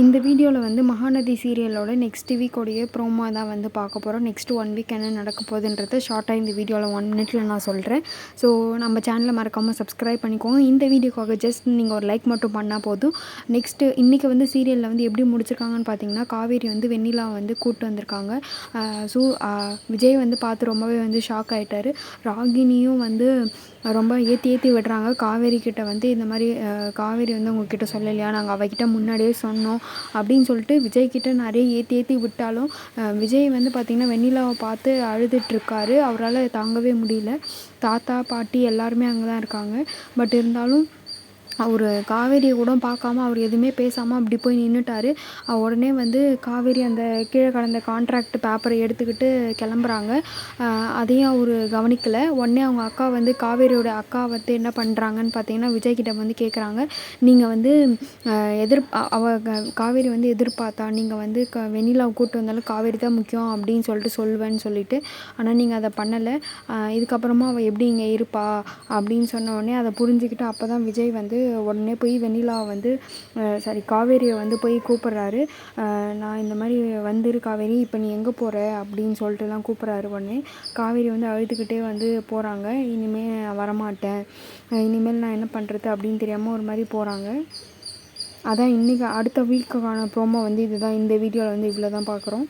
இந்த வீடியோவில் வந்து மகாநதி சீரியலோட நெக்ஸ்ட் வீக்கோடைய ப்ரோமோ தான் வந்து பார்க்க போகிறோம் நெக்ஸ்ட் ஒன் வீக் என்ன நடக்க போகுதுன்றத ஷார்ட்டாக இந்த வீடியோவில் ஒன் மினிட்ல நான் சொல்கிறேன் ஸோ நம்ம சேனலை மறக்காமல் சப்ஸ்கிரைப் பண்ணிக்கோங்க. இந்த வீடியோக்காக ஜஸ்ட் நீங்கள் ஒரு லைக் மட்டும் பண்ணால் போதும். நெக்ஸ்ட்டு இன்றைக்கி வந்து சீரியலில் வந்து எப்படி முடிச்சிருக்காங்கன்னு பார்த்தீங்கன்னா காவேரி வந்து வெண்ணிலா வந்து கூப்பிட்டு வந்திருக்காங்க. ஸோ விஜய் வந்து பார்த்து ரொம்பவே வந்து ஷாக் ஆகிட்டார் ராகினியும் வந்து ரொம்ப ஏற்றி ஏற்றி விடுறாங்க. காவேரி கிட்ட வந்து இந்த மாதிரி காவேரி வந்து உங்ககிட்ட சொல்லலையா? நாங்கள் அவகிட்ட முன்னாடியே சொன்னோம் அப்படின்னு சொல்லிட்டு விஜய் கிட்ட நிறைய ஏற்றி ஏற்றி விட்டாலும் விஜய் வந்து பார்த்திங்கன்னா வெண்ணிலாவை பார்த்து அழுதுட்ருக்காரு அவரால் தாங்கவே முடியல. தாத்தா பாட்டி எல்லாருமே அங்கே தான் இருக்காங்க. பட் இருந்தாலும் அவர் காவேரியை கூட பார்க்காம அவர் எதுவுமே பேசாமல் அப்படி போய் நின்றுட்டாரு உடனே வந்து காவேரி அந்த கீழே கடந்த கான்ட்ராக்ட் பேப்பரை எடுத்துக்கிட்டு கிளம்புறாங்க. அதையும் அவர் கவனிக்கலை. உடனே அவங்க அக்கா வந்து காவேரியோட அக்கா வந்து என்ன பண்ணுறாங்கன்னு பார்த்தீங்கன்னா விஜய்கிட்ட வந்து கேட்குறாங்க நீங்கள் வந்து எதிர் அவ க- காவேரி வந்து எதிர்பார்த்தா நீங்கள் வந்து க வெண்ணிலாவை கூப்பிட்டு வந்தாலும் காவேரி தான் முக்கியம் அப்படின்னு சொல்லிட்டு சொல்வேன்னு சொல்லிட்டு. ஆனால் நீங்கள் அதை பண்ணலை. இதுக்கப்புறமா அவள் எப்படி இங்கே இருப்பா அப்படின்னு சொன்ன உடனே அதை புரிஞ்சுக்கிட்டு அப்போ தான் விஜய் வந்து உடனே போய் வெண்ணிலா வந்து சாரி காவேரியை வந்து போய் கூப்பிட்றாரு. நான் இந்த மாதிரி வந்துரு காவேரி இப்போ நீ எங்கே போகிற அப்படின்னு சொல்லிட்டுலாம் கூப்பிட்றாரு உடனே. காவேரி வந்து அழுதுகிட்டே வந்து போகிறாங்க இனிமேல் வரமாட்டேன். இனிமேல் நான் என்ன பண்ணுறது அப்படின்னு தெரியாமல் ஒரு மாதிரி போகிறாங்க அதான் இன்றைக்கி அடுத்த வீக்குக்கான ப்ரோமோ வந்து இதுதான். இந்த வீடியோவில் வந்து இவ்வளோ தான் பார்க்குறோம்